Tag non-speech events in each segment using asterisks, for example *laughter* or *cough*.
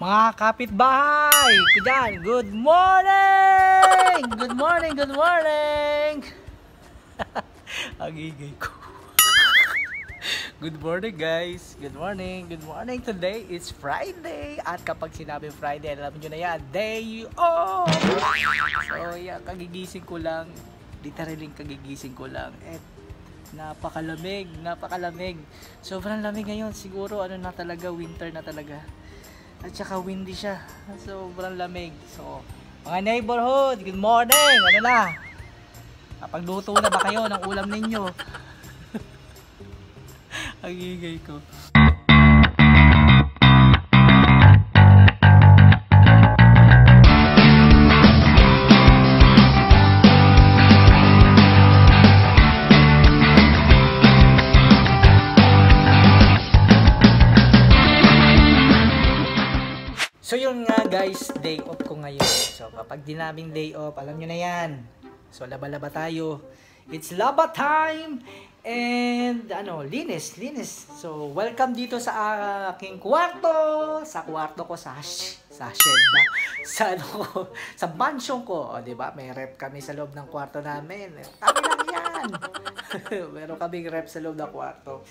Mga kapitbahay ko dyan, good morning! Good morning, good morning! *laughs* Ang ingay ko. *laughs* Good morning guys! Good morning, good morning! Today is Friday! At kapag sinabi Friday, alam nyo na yan, day off! So yeah, kagigising ko lang. Literally kagigising ko lang. At napakalamig, napakalamig. Sobrang lamig ngayon. Siguro ano na talaga, winter na talaga. At saka windy siya. Sobrang lamig. So, mga neighborhood, good morning! Ano na? Kapagluto na ba kayo ng ulam ninyo? *laughs* Ang ingay ko. Kapag dinaming day off, alam nyo na yan. So laba-laba tayo. It's laba time! And ano, linis, linis. So welcome dito sa aking kwarto. Sa kwarto ko sa sa shed. Sa ano sa mansion ko. O, di ba? May rep kami sa loob ng kwarto namin. Kami lang yan. *laughs* Meron kaming rep sa loob ng kwarto.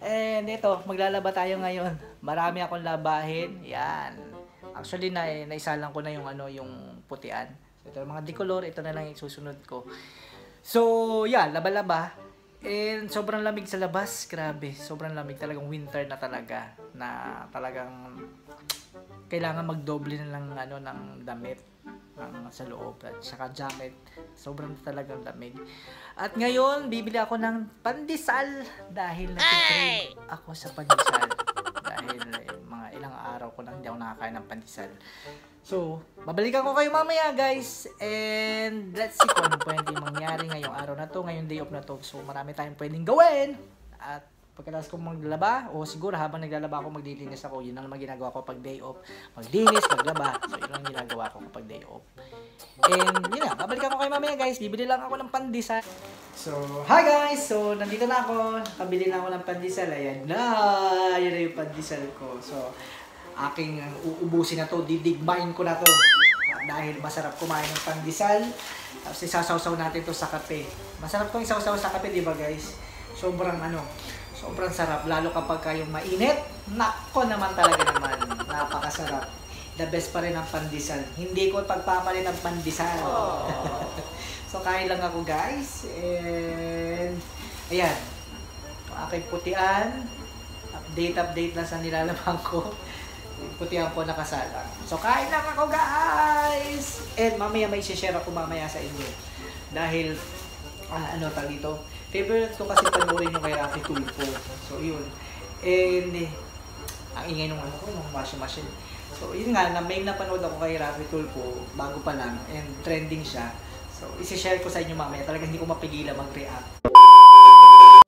And ito, maglalaba tayo ngayon. Marami akong labahin. Yan. Actually, na, naisalang ko na yung ano, yung putian. So, ito mga decolor, ito na lang yung susunod ko. So, yeah, laba-laba. And sobrang lamig sa labas, grabe. Sobrang lamig talagang winter na talaga na talagang kailangan magdoble na lang ano ng damit ng sa loob at saka jacket. Sobrang talagang lamig. At ngayon, bibili ako ng pandesal dahil nag-crave ako sa pandesal. dahil ilang araw ko nang hindi ako nakakain ng pandesal. So, babalikan ko kayo mamaya guys. And let's see kung ano pwede mangyari ngayong araw na to, ngayong day off na to. So, marami tayong pwedeng gawin. At pagkatapos kong maglalaba, o siguro habang naglalaba ako, maglilinis ako. Yun ang naman ginagawa ko pag day off. Maglinis, maglaba. So, yun ang ginagawa ko kapag day off. And yun na, babalikan ko kayo mamaya guys. Bibili lang ako ng pandesal. So, hi guys! So, nandito na ako. Nakabili na ako ng pandesal. Ayan na! Yan na yung pandesal ko. So, aking uubusin na to, didigmain ko na to. Dahil masarap kumain ng pandesal. Tapos isasawsaw natin to sa kape. Masarap tong isawsaw sa kape, di ba guys? Sobrang ano, sobrang sarap. Lalo kapag kayong mainit. Nako naman talaga naman. Napakasarap. The best pa rin ang pandesal. Hindi ko pagpapali ng pandesal. *laughs* so kain lang ako guys. And ayan. Aking putian. Update update na sa nilalaman ko putihan po nakasala. So, kain lang ako, guys! And mamaya may share ako mamaya sa inyo. Dahil, ah, ano tag dito, favorite ko kasi panoorin yung kay Rafi Tulfo. So, yun. And, eh, ang ingay nung ano ko, nung washing machine. So, yun nga, na may napanood ako kay Rafi Tulfo, bago pa lang, and trending siya. So, isi-share ko sa inyo mamaya. Talagang hindi ko mapigilan mag-react.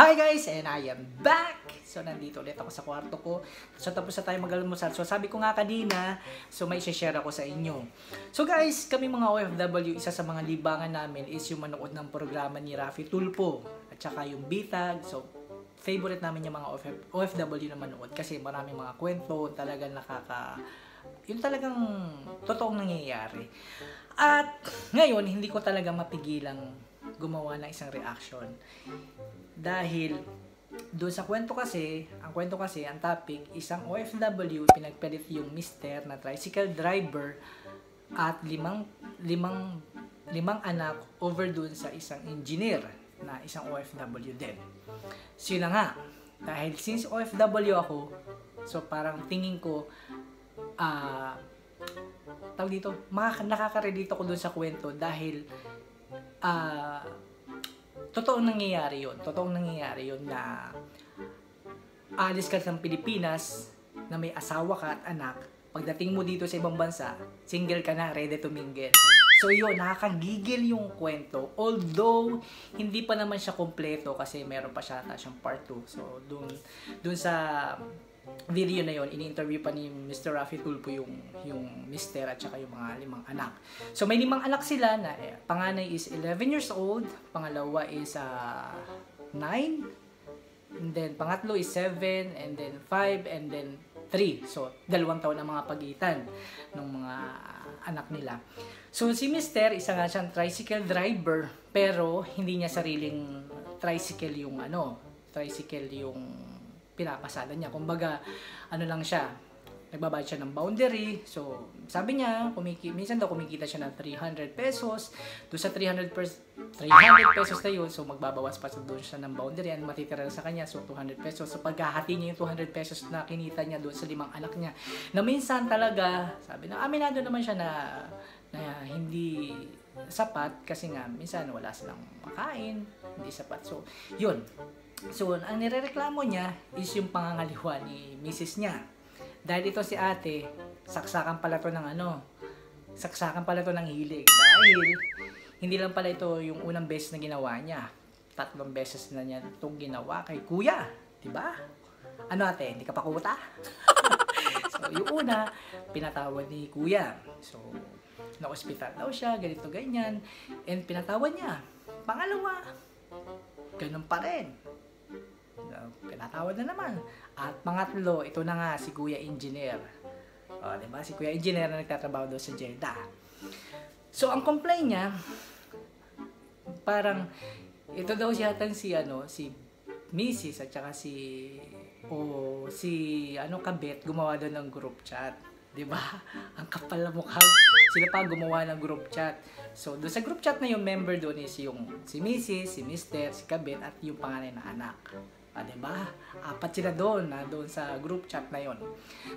Hi guys, and I am back! So, nandito ulit ako sa kwarto ko. So, tapos na tayo mag-almusal. So, sabi ko nga kanina, so may share ako sa inyo. So, guys, kami mga OFW, isa sa mga libangan namin is yung manood ng programa ni Rafi Tulpo. At saka yung Bitag. So, favorite namin yung mga OFW na manood kasi maraming mga kwento, talagang nakaka... Yun talagang totoong nangyayari. At ngayon, hindi ko talaga mapigilang gumawa ng isang reaction. Dahil doon sa kwento kasi, ang kwento kasi, ang topic, isang OFW, pinagpalit yung mister na tricycle driver at limang, limang, limang anak over doon sa isang engineer na isang OFW din. So nga, dahil since OFW ako, so parang tingin ko, ah, uh, dito, nakaka-relate ako doon sa kwento dahil, ah, uh, totoong nangyayari yun. Totoong nangyayari yun na alis ka ng Pilipinas na may asawa ka at anak. Pagdating mo dito sa ibang bansa, single ka na, ready to mingle. So yun, nakakagigil yung kwento. Although, hindi pa naman siya kompleto kasi meron pa siya na siyang part 2. So, dun, dun sa video na yon ini-interview pa ni Mr. Rafi Tulpo yung yung mister at saka yung mga limang anak. So may limang anak sila na eh, panganay is 11 years old, pangalawa is uh, 9, and then pangatlo is 7, and then 5, and then 3. So, dalawang taon ang mga pagitan ng mga anak nila. So, si Mister, isa nga siyang tricycle driver, pero hindi niya sariling tricycle yung ano, tricycle yung pinapasada niya. Kumbaga, ano lang siya, nagbabayad siya ng boundary. So, sabi niya, kumiki minsan daw kumikita siya ng 300 pesos. Doon sa 300, pers 300 pesos na yun, so magbabawas pa doon siya ng boundary. Ano matitira sa kanya? So, 200 pesos. So, paghahati niya yung 200 pesos na kinita niya doon sa limang anak niya, na minsan talaga, sabi na, aminado naman siya na, na hindi sapat kasi nga minsan wala silang makain, hindi sapat. So, yun. So, ang nirereklamo niya is yung pangangaliwa ni misis niya. Dahil ito si ate, saksakan pala to ng ano, saksakan pala to ng hilig. Dahil, hindi lang pala ito yung unang beses na ginawa niya. Tatlong beses na niya itong ginawa kay kuya. Diba? Ano ate, hindi ka pa kuta? *laughs* so, yung una, pinatawad ni kuya. So, na-hospital daw siya, ganito, ganyan. And pinatawad niya. Pangalawa, ganun pa rin. Pinatawad na naman. At pangatlo, ito na nga si Kuya Engineer. O, di ba? Si Kuya Engineer na nagtatrabaho doon sa Jeddah. So, ang complaint niya, parang, ito daw siya si, ano, si Mrs. at saka si, o si, ano, Kabet, gumawa doon ng group chat. 'Di ba? *laughs* Ang kapal na mukha. Sila pa gumawa ng group chat. So, doon sa group chat na yung member doon is yung si Mrs., si Mr., si Kabet at yung panganay na anak. Ah, 'di ba? Apat sila doon na doon sa group chat na 'yon.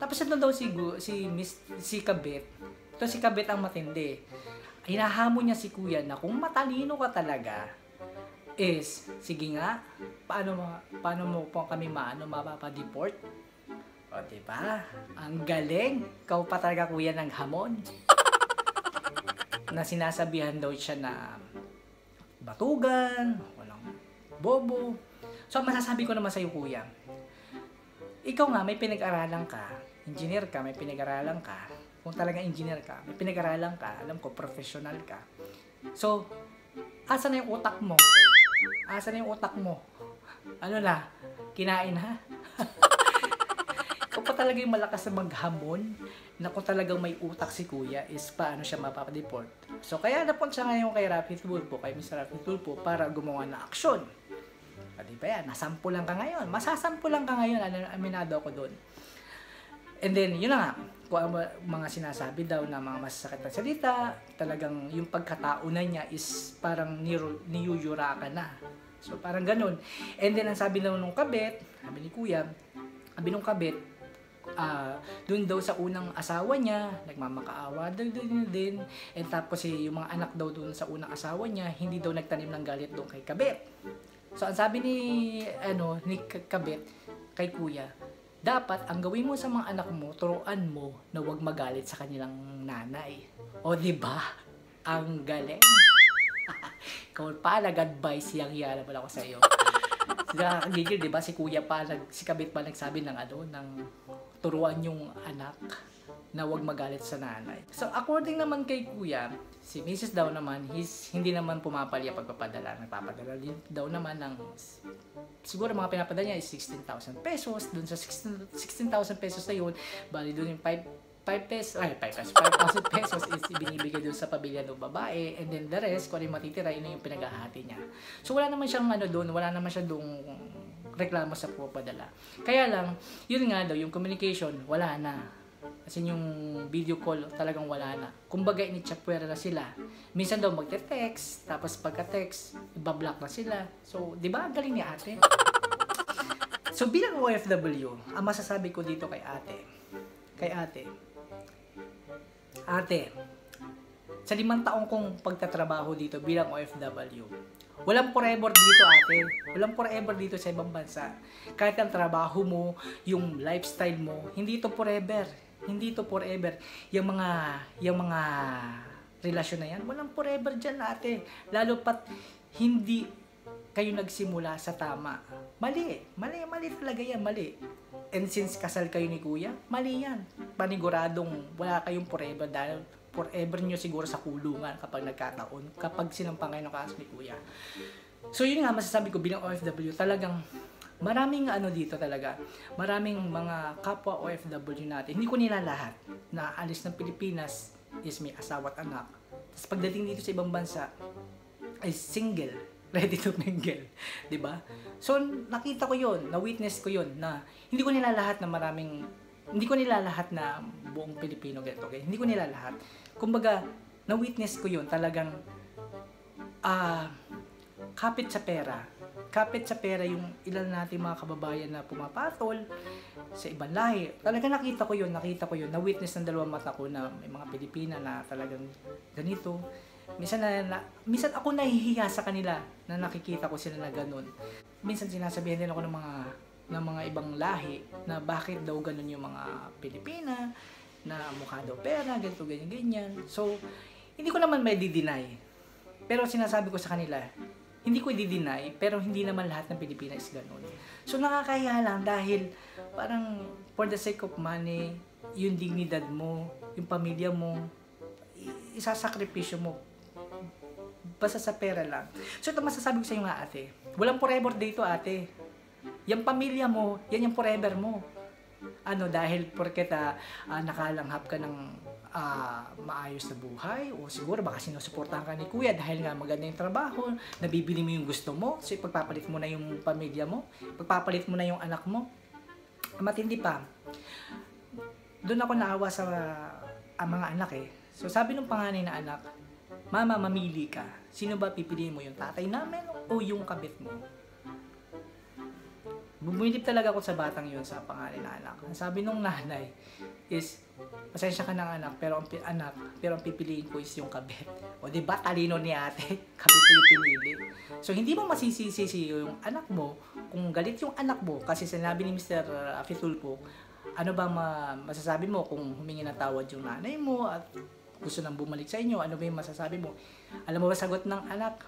Tapos ito daw si si Miss si Kabet. Ito si Kabet ang matindi. Hinahamon niya si Kuya na kung matalino ka talaga is sige nga paano mo paano mo po kami maano mapapa-deport o, diba? Ang galing. Ikaw pa talaga kuya ng hamon. na sinasabihan daw siya na batugan, walang bobo. So, masasabi ko naman sa iyo, kuya, ikaw nga, may pinag-aralan ka, engineer ka, may pinag-aralan ka, kung talaga engineer ka, may pinag-aralan ka, alam ko, professional ka. So, asa na yung utak mo? Asa na yung utak mo? Ano na? Kinain ha? Talaga yung malakas na maghamon, na kung talagang may utak si kuya, is paano siya mapapadeport. So, kaya napunta siya ngayon kay Rafi Tulpo, kay Mr. Rafi Tulpo, para gumawa ng aksyon. O, di ba yan? Nasampulan ka ngayon. Masasampulan ka ngayon. Ano, aminado ako doon. And then, yun na nga, kung ang mga sinasabi daw na mga masasakit na salita, talagang yung pagkataunan niya is parang niyuyura ka na. So, parang ganun. And then, ang sabi daw nung kabit, sabi ni kuya, sabi nung kabit, uh, dun daw sa unang asawa niya, nagmamakaawa daw din din. And tapos eh, yung mga anak daw dun sa unang asawa niya, hindi daw nagtanim ng galit doon kay Kabet. So ang sabi ni ano ni Kabet kay Kuya, dapat ang gawin mo sa mga anak mo, turuan mo na huwag magalit sa kanilang nanay. O di ba? Ang galing. *laughs* Ikaw pa nag-advise yang yara pala ko *laughs* sa iyo. Nakakagigil, di ba? Si kuya pa, nag, si Kabit pa nagsabi ng ano, ng turuan yung anak na wag magalit sa nanay. So, according naman kay kuya, si Mrs. daw naman, he's, hindi naman pumapalya pagpapadala. Nagpapadala din daw naman ng, siguro mga pinapadala niya is 16,000 pesos. Dun sa 16,000 pesos na yun, bali dun yung 5 5 pesos, ay 5 pesos, 5,000 *laughs* pesos is ibinibigay doon sa pamilya ng babae and then the rest, kung ano yung matitira, yun yung pinaghahati niya. So wala naman siyang ano doon, wala naman siya doon reklamo sa pupadala. Kaya lang, yun nga daw, yung communication, wala na. Kasi yung video call, talagang wala na. Kumbaga, ini-chapwera na sila. Minsan daw magte-text, tapos pagka-text, ibablock na sila. So, di ba, galing ni ate? So, bilang OFW, ang masasabi ko dito kay ate, kay ate, ate, sa limang taong kong pagtatrabaho dito bilang OFW, Walang forever dito ate. Walang forever dito sa ibang bansa. Kahit ang trabaho mo, yung lifestyle mo, hindi to forever. Hindi to forever. Yung mga, yung mga relasyon na yan, walang forever dyan ate. Lalo pat hindi kayo nagsimula sa tama. Mali. Mali, mali talaga yan. Mali. And since kasal kayo ni kuya, mali yan. Paniguradong wala kayong forever dahil forever nyo siguro sa kulungan kapag nagkataon, kapag sinampang kayo ng kaso kuya. So yun nga masasabi ko bilang OFW, talagang Maraming ano dito talaga, maraming mga kapwa OFW natin, hindi ko nila lahat na alis ng Pilipinas is may asawa at anak. Tapos pagdating dito sa ibang bansa, ay single, *laughs* ready to mingle, 'di ba? So nakita ko 'yon, na witness ko 'yon na hindi ko nila lahat na maraming hindi ko nila lahat na buong Pilipino ganito, okay? Hindi ko nila lahat. Kumbaga, na witness ko 'yon, talagang ah uh, kapit sa pera kapit sa pera yung ilan natin mga kababayan na pumapatol sa ibang lahi. Talaga nakita ko yun, nakita ko yun, na-witness ng dalawang mata ko na may mga Pilipina na talagang ganito. Minsan, na, na, minsan ako nahihiya sa kanila na nakikita ko sila na ganun. Minsan sinasabihan din ako ng mga ng mga ibang lahi na bakit daw ganun yung mga Pilipina na mukha daw pera, ganito, ganyan, ganyan. So, hindi ko naman may deny. Pero sinasabi ko sa kanila, hindi ko i-deny, pero hindi naman lahat ng Pilipinas ganun. So nakakahiya lang dahil parang for the sake of money, yung dignidad mo, yung pamilya mo, isasakripisyo mo basta sa pera lang. So ito masasabi ko sa inyo nga ate, walang forever dito ate. Yung pamilya mo, yan yung forever mo. Ano, dahil porket uh, uh, nakalanghap ka ng uh, maayos na buhay o siguro baka sinusuportahan ka ni kuya dahil nga maganda yung trabaho, nabibili mo yung gusto mo, so ipagpapalit mo na yung pamilya mo, pagpapalit mo na yung anak mo. Matindi pa. Doon ako naawa sa uh, mga anak eh. So sabi ng panganay na anak, Mama, mamili ka. Sino ba pipiliin mo? Yung tatay namin o yung kabit mo? Bumilip talaga ako sa batang yun sa pangalan na anak. Sabi nung nanay is, pasensya ka ng anak, pero ang anak, pero ang pipiliin ko is yung kabit. O di ba talino ni ate, *laughs* kabit yung pinili. So hindi mo masisisi yung anak mo kung galit yung anak mo kasi sinabi ni Mr. Fitulpo, ano ba ma masasabi mo kung humingi ng tawad yung nanay mo at gusto nang bumalik sa inyo, ano ba yung masasabi mo? Alam mo ba sagot ng anak?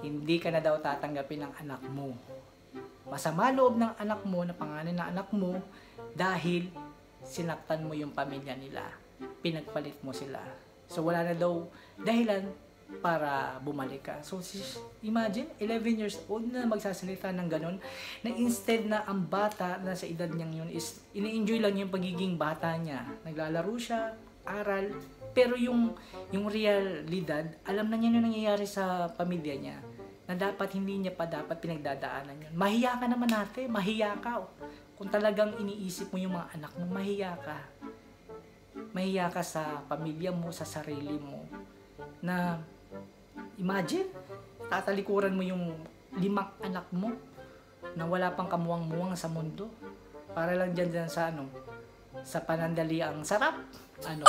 Hindi ka na daw tatanggapin ng anak mo. Masama loob ng anak mo, na pangalan ng anak mo, dahil sinaktan mo yung pamilya nila. Pinagpalit mo sila. So wala na daw dahilan para bumalik ka. So imagine, 11 years old na magsasalita ng ganun, na instead na ang bata na sa edad niyang yun is, ini-enjoy lang yung pagiging bata niya. Naglalaro siya, aral, pero yung yung realidad, alam na niya yung nangyayari sa pamilya niya na dapat hindi niya pa dapat pinagdadaanan yun. Mahiya ka naman natin, mahiya ka. Kung talagang iniisip mo yung mga anak mo, mahiya ka. Mahiya ka sa pamilya mo, sa sarili mo. Na, imagine, tatalikuran mo yung limang anak mo na wala pang kamuwang-muwang sa mundo. Para lang dyan dyan sa ano, sa panandali ang sarap. Ano,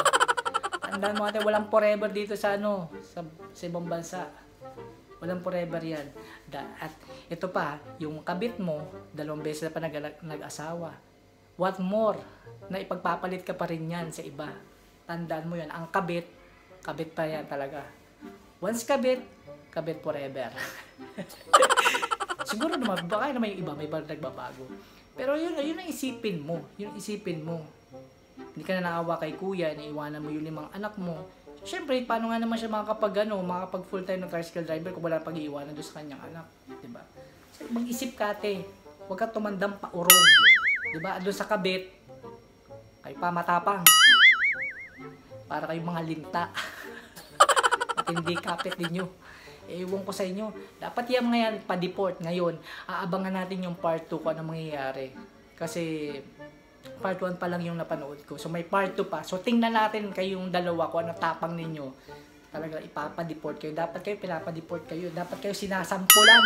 tandaan mo natin, walang forever dito sa ano, sa, sa ibang bansa. Walang forever yan. Da, at ito pa, yung kabit mo, dalawang beses na pa nag- nag-asawa. What more? Na ipagpapalit ka pa rin yan sa iba. Tandaan mo yan. Ang kabit, kabit pa yan talaga. Once kabit, kabit forever. *laughs* Siguro naman, baka naman yung iba, may iba nagbabago. Pero yun, yun ang isipin mo. Yun isipin mo. Hindi ka na naawa kay kuya, naiwanan mo yung limang anak mo Siyempre, paano nga naman siya makakapag, ano, makakapag full time ng tricycle driver kung wala pag-iiwanan doon sa kanyang anak. di ba? So, mag-isip ka, te. Huwag ka tumandang paurong. di ba? Doon sa kabit, kayo pa matapang. Para kayong mga linta. *laughs* At hindi kapit ninyo. Ewan ko sa inyo. Dapat yan ngayon, pa-deport ngayon. Aabangan natin yung part 2 kung ano mangyayari. Kasi part 1 pa lang yung napanood ko. So may part 2 pa. So tingnan natin kayong dalawa kung ano tapang ninyo. Talaga ipapa-deport kayo. Dapat kayo pinapa-deport kayo. Dapat kayo sinasampulan.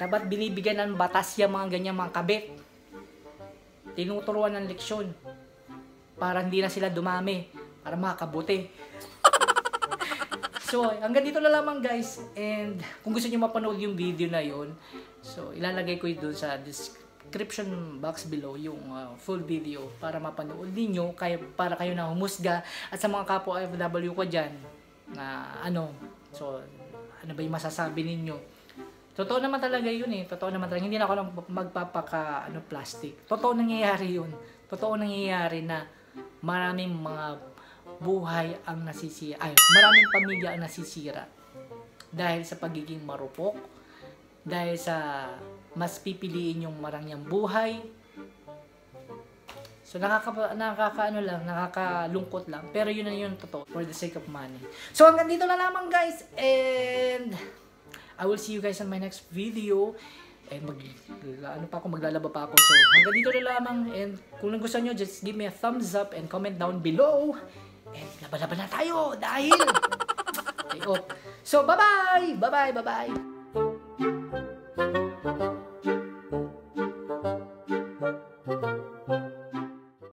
Dapat binibigyan ng batas yung mga ganyan mga kabit. Tinuturuan ng leksyon. Para hindi na sila dumami. Para makabuti. so, hanggang dito na lamang guys. And kung gusto niyo mapanood yung video na yon so ilalagay ko yun doon sa description description box below yung uh, full video para mapanood ninyo kaya para kayo na humusga. At sa mga kapwa FW ko diyan na ano so ano ba yung masasabi ninyo? Totoo naman talaga yun eh. Totoo naman talaga. Hindi na ako lang magpapaka ano plastic. Totoo nangyayari yun. Totoo nangyayari na maraming mga buhay ang nasisira. Ay maraming pamilya ang nasisira. Dahil sa pagiging marupok. Dahil sa mas pipiliin yung marangyang buhay. So nakaka nakakaano lang, nakakalungkot lang. Pero yun na yun totoo for the sake of money. So hanggang dito na lamang guys and I will see you guys on my next video. And mag, ano pa ako, maglalaba pa ako. So, hanggang dito na lamang. And kung nagustuhan nyo, just give me a thumbs up and comment down below. And laban-laban na tayo dahil *laughs* day off. So, bye-bye! Bye-bye, bye-bye!